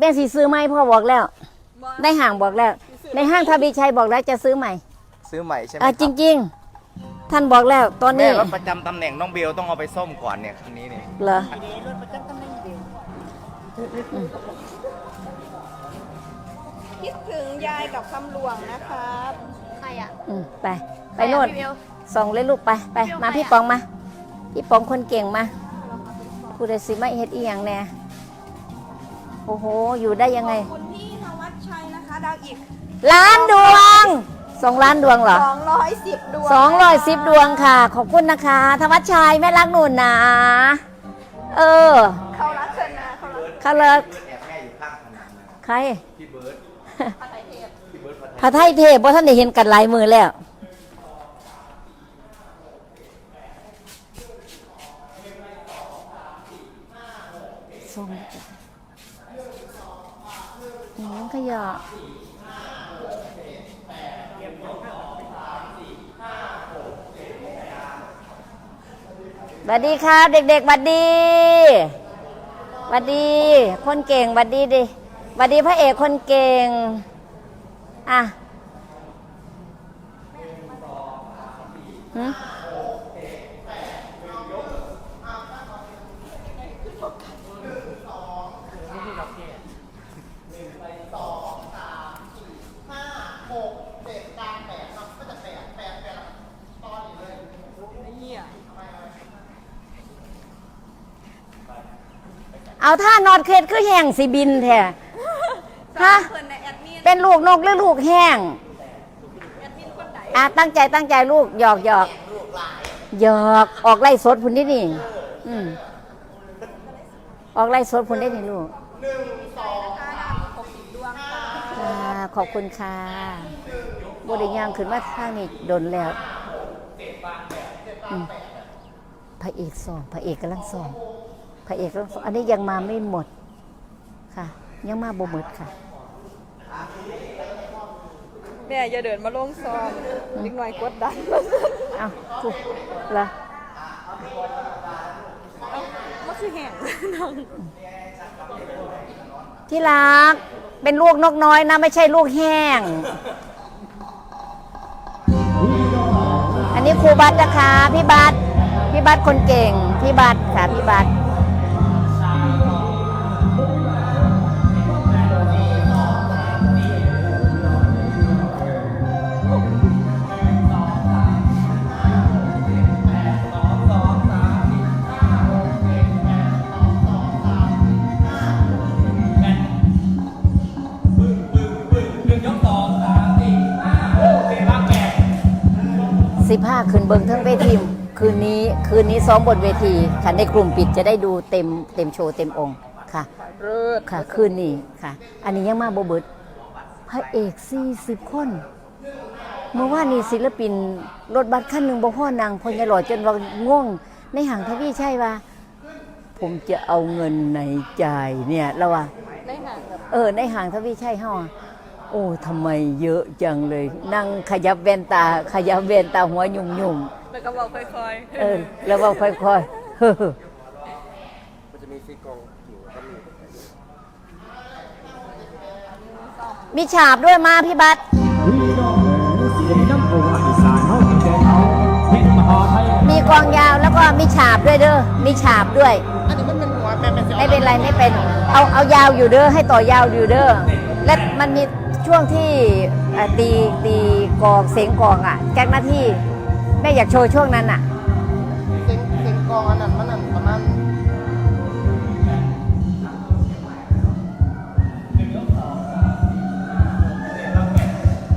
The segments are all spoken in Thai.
แม่สีซื้อไหมพ่อบอกแล้วในห้างบอกแล้ว ในห้างทวีชัยบอกแล้วจะซื้อใหม่ซื้อใหม่ใช่ไหมอะคจรับริง ๆ ท่านบอกแล้วตอนแม่นี้รถประจำตำแหน่งน้องเบลต้องเอาไปซ่อมก่อนเนี่ยคันนี้เนี่ยเหรอคิดถึงยายกับคำหลวงนะครับใครอะอืมไป ไปโน่นพี่เบลส่งเลยลูกไปไปเดี๋ยวมาไปพี่อะปองมา พี่ปองคนเก่งมาผู้ใดสิมาเฮ็ดอีหยังแน่ โอ้โห อยู่ได้ยังไงคุณพี่ธวัชชัยนะคะ ดาวอีก ล้านดวงสองล้านดวงเหรอ210 ดวงสองร้อยสิบดวงค่ะ ขอบคุณนะคะธวัชชัยแม่รักหนุนนะ เออ เขารักเธอนะเขารักเขาเลิกแอบแม่อยู่ข้างผนังนะใคร พี่เบิร์ดพระไทยเทพเพราะท่านได้เห็นกันหลายมือแล้ว ส่ง อืมขยะสวัสดีครับ เด็กๆสวัสดีสวัสดี คนเก่งสวัสดีดิสวัสดีพระเอกคนเก่ง อะหึ เอาท่านอนเคล็ดคือแห้งสิบินแท้ฮะเพื่อนในแอดมินเป็นลูกนกหรือลูกแห้งแอดมินคนไหนอะตั้งใจตั้งใจลูกหยอกหยอกหยอกออกไล่สดพุ่นนี่นี่อืมออกไล่สดพุ่นได้นี่ลูกนะคะดาวอีก60ดวงค่ะอ่าขอบคุณค่ะ บริยางขึ้นมาทางนี้โดนแล้วอืมพระเอกสองพระเอกกำลังสองพระเอกกำลังสองอันนี้ยังมาไม่หมดค่ะ ยังมาบ่หมดค่ะแม่อย่าเดินมาลงซอมนิดหน่อยกดดันเอาคุละเอ้ามันคือแห้งน้องที่รักเป็นลูกนกน้อยนะ ไม่ใช่ลูกแห้ง นี้ครูบัตนะคะ พี่บัตพี่บัตคนเก่ง พี่บัตค่ะ พี่บัต สิบห้าคืนเบิงทั้งเวทีคืนนี้คืนนี้ซ้อมบนเวทีค่ะในกลุ่มปิดจะได้ดูเต็มเต็มโชว์เต็มองค์ค่ะเลิศค่ะ คืนนี้ค่ะ อันนี้ยังมาโบเบิดพระเอกสี่สิบคน เมื่อวานนี้ศิลปินรถบัสคันหนึ่งบ่พ่อนางพญาหลอดจนว่าง่วง ในห่างทวีใช่ว่า ผมจะเอาเงินในจ่ายเนี่ยแล้วว่าได้ห่างแบบเออในห่างทวีใช่ห้า โอ้ทำไมเยอะจังเลย นั่งขยับแว่นตา ขยับแว่นตาหัวยุ่มยุ่มแล้วก็บอกค่อยๆเออแล้วว่าค่อยๆเฮ้อมันจะมีซีกองอยู่ก็มีมีฉาบด้วยมาพี่บัตรมีกลองยาวแล้วก็มีฉาบด้วยเด้อ มีฉาบด้วย อันนี้มันเป็นหัวแม่เป็นไม่เป็นไรไม่เป็น เอาเอายาวอยู่เด้อ ให้ต่อยาวอยู่เด้อ และมันมี ช่วงที่เอ่อตีตีกลองเสียงกลองอะแก๊กหน้าที่แม่อยากโชว์ช่วงนั้นอะเซ็งเซ็งกองอันนั้นมันนั่นประมาณ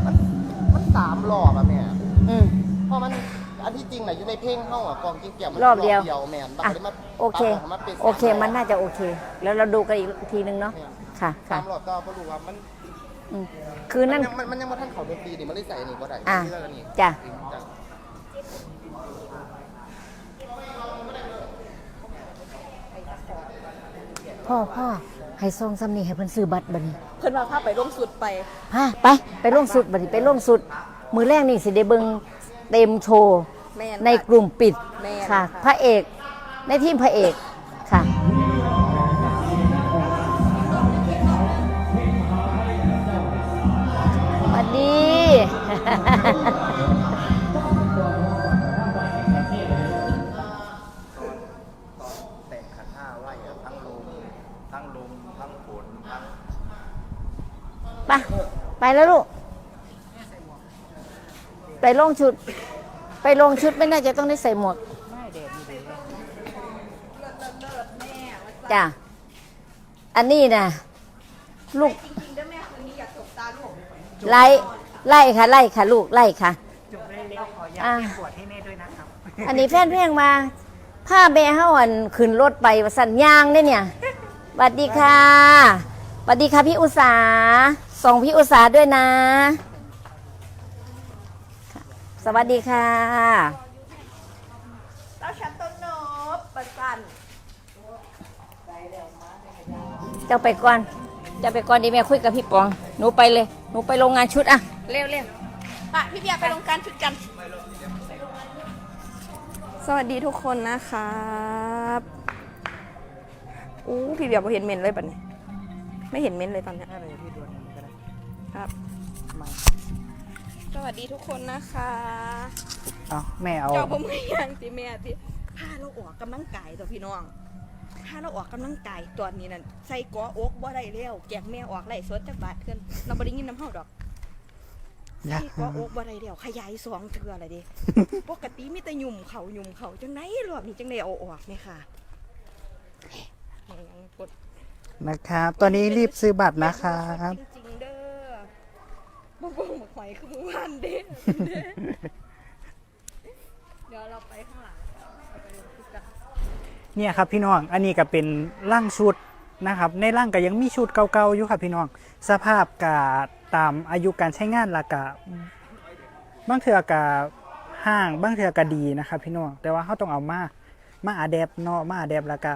มันมันสามรอบอะแม่อืม เพราะมันอันที่จริงน่ะอยู่ในเพลงเฮาอะกองจริงเกี่ยวมันรอบเดียว แม่นบัดอะนี้มาโอเค ปรับกมาป็นสามโอเคมันน่าจะโอเค แล้วเราดูกันอีกทีนึงเนาะค่ะสาค่ะ มรอบก็บ่รู้ว่ามัน อืมคือนั่น มันยังมันมันยังบ่ทันเข้าดนตรีนี่มันเลยใส่อันนี่บ่ได้อะเรื่องอันนี้จ้ะ จ้ะพ่อพ่อให้ซองซ้ำนี่ให้เพิ่นซื้อบัตรบัดนี้ๆเพิ่นว่าพาไปลงสุดไปฮะไปไปลงสุดบัดนี้ไปลงสุด มือแรกนี่สิได้เบิ่งเต็มโชว์ แม่นในกลุ่มปิดแม่นค่ะพระเอก ในทีมพระเอก ไปไปแล้วลูก ไปลงชุด ไปลงชุดไม่น่าจะต้องได้ใส่หมวกจ้ะอันนี้นะลูกจริงๆเด้อแม่คืนนี้อย่าตกตาลูกไล่ไล่ค่ะ ไล่ค่ะ ลูกไล่ค่ะจุกได้เร็วขออยากอ่าเก็บปวดให้แม่ด้วยนะครับอันนี้แฟนเพลงมาผ้าแม่เฮาอันขึ้นรถไปว่าสัญญางเนี่ยเนี่ยสวัสดีค่ะส วัสดีค่ะพี่อุสาส่งพี่อุสาด้วยนะค่ะสวัสดีค่ะแล้วฉันต้นนบประสันเจ้าไปก่อนเจ้าไปก่อนดีแม่คุยกับพี่ปอง หนูไปเลย หนูไปโรงงานชุดอะเร็วเร็วปะพี่เบียร์ไปลงการชุดกัน สวัสดีทุกคนนะครับอู้พี่เบียร์พอเห็นเมนเลยปะเนี่ย ไม่เห็นเมนเลยตอนเนี้ยอะไรพี่ดวนมันก็ได้ครับ มาสวัสดีทุกคนนะคะเอาแม่เอาเจ้าผมไม่ยังสิแม่สิพาเราออกกำลังกายตัวพี่น้องพาเราออกกำลังกายตัวนี้นั่นใส่กออกบ่ได้แล้วแกกแม่ออกไล่สดจากบาทขึ้นเราบ่ได้ยินน้ำเฮาดอกอยากใส่กออกบ่ได้แล้วขยายสองเทื่ออะไรดิปกติมีแต่หยุ่มเขาหยุ่มเขาจังไหนรอบนี้จังไดเอาออกเนี่ยค่ะยังกด นะครับ ตอนนี้รีบซื้อบัตรนะครับจริงๆเด้อบ่บ่หมกหอยคือเมื่อวานเด้อเดี๋ยวเราไปข้างหลังเราไปลงทุกกันเนี่ยครับพี่น้อง อันนี้ก็เป็นร่างชุดนะครับ ในร่างก็ยังมีชุดเก่าๆอยู่ครับพี่น้อง สภาพกาตามอายุการใช้งานและกะบางเทือกะห่างบางเทือกะดีนะครับพี่น้อง แต่ว่าเขาต้องเอามา มาอาแดบเนาะ มาอาแดบแล้วก็